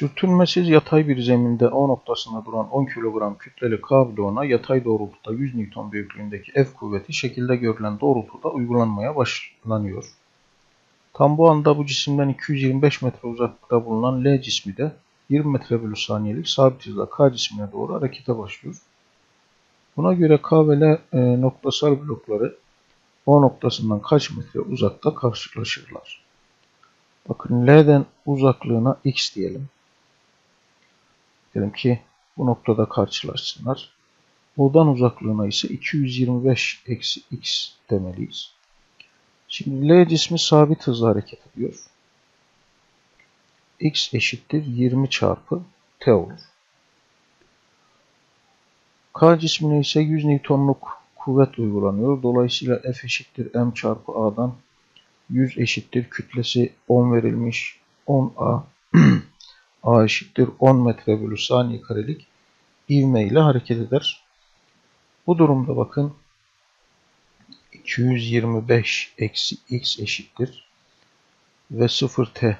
Sürtünmesiz yatay bir zeminde O noktasında duran 10 kilogram kütleli K bloğuna yatay doğrultuda 100 Newton büyüklüğündeki F kuvveti şekilde görülen doğrultuda uygulanmaya başlanıyor. Tam bu anda bu cisimden 225 metre uzaklıkta bulunan L cismi de 20 metre bölü saniyelik sabit hızla K cismine doğru harekete başlıyor. Buna göre K ve L e, noktasal blokları O noktasından kaç metre uzakta karşılaşırlar? Bakın L'den uzaklığına x diyelim. Diyelim ki bu noktada karşılaşsınlar. O'dan uzaklığına ise 225 eksi x demeliyiz. Şimdi L cismi sabit hızla hareket ediyor. x eşittir 20 çarpı t olur. K cismine ise 100 Newton'luk kuvvet uygulanıyor. Dolayısıyla F eşittir m çarpı a'dan 100 eşittir kütlesi 10 verilmiş 10a a eşittir 10 metre bölü saniye karelik ivme ile hareket eder. Bu durumda bakın 225 eksi x eşittir ve 0t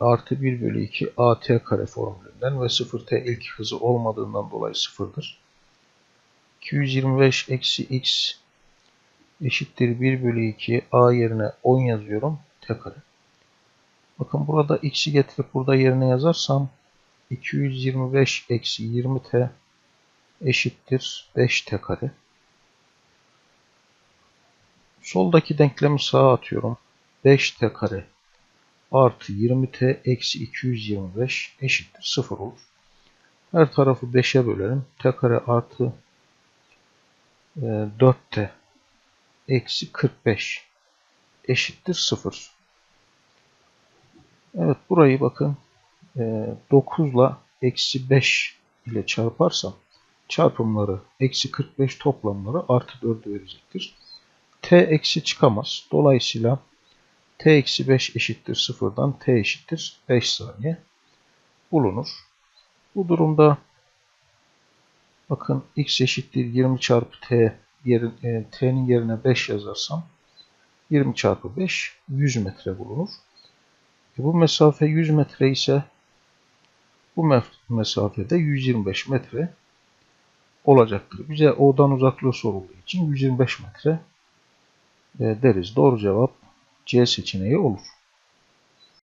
artı 1 bölü 2 at kare formülünden ve 0t ilk hızı olmadığından dolayı sıfırdır. 225 eksi x eşittir 1 bölü 2 a yerine 10 yazıyorum t kare. Bakın burada x'i getirip burada yerine yazarsam 225 eksi 20t eşittir 5t kare. Soldaki denklemi sağa atıyorum. 5t kare artı 20t eksi 225 eşittir 0 olur. Her tarafı 5'e bölelim. t kare artı 4t eksi 45 eşittir 0. Evet burayı bakın 9 ile eksi 5 ile çarparsam çarpımları eksi 45 toplamları artı 4 verecektir. t eksi çıkamaz. Dolayısıyla t eksi 5 eşittir 0'dan t eşittir 5 saniye bulunur. Bu durumda bakın x eşittir 20 çarpı t yerin, e, t'nin yerine 5 yazarsam 20 çarpı 5 100 metre bulunur. E, bu mesafe 100 metre ise bu mesafede 125 metre olacaktır. Bize O'dan uzaklığı sorulduğu için 125 metre e, deriz. Doğru cevap C seçeneği olur.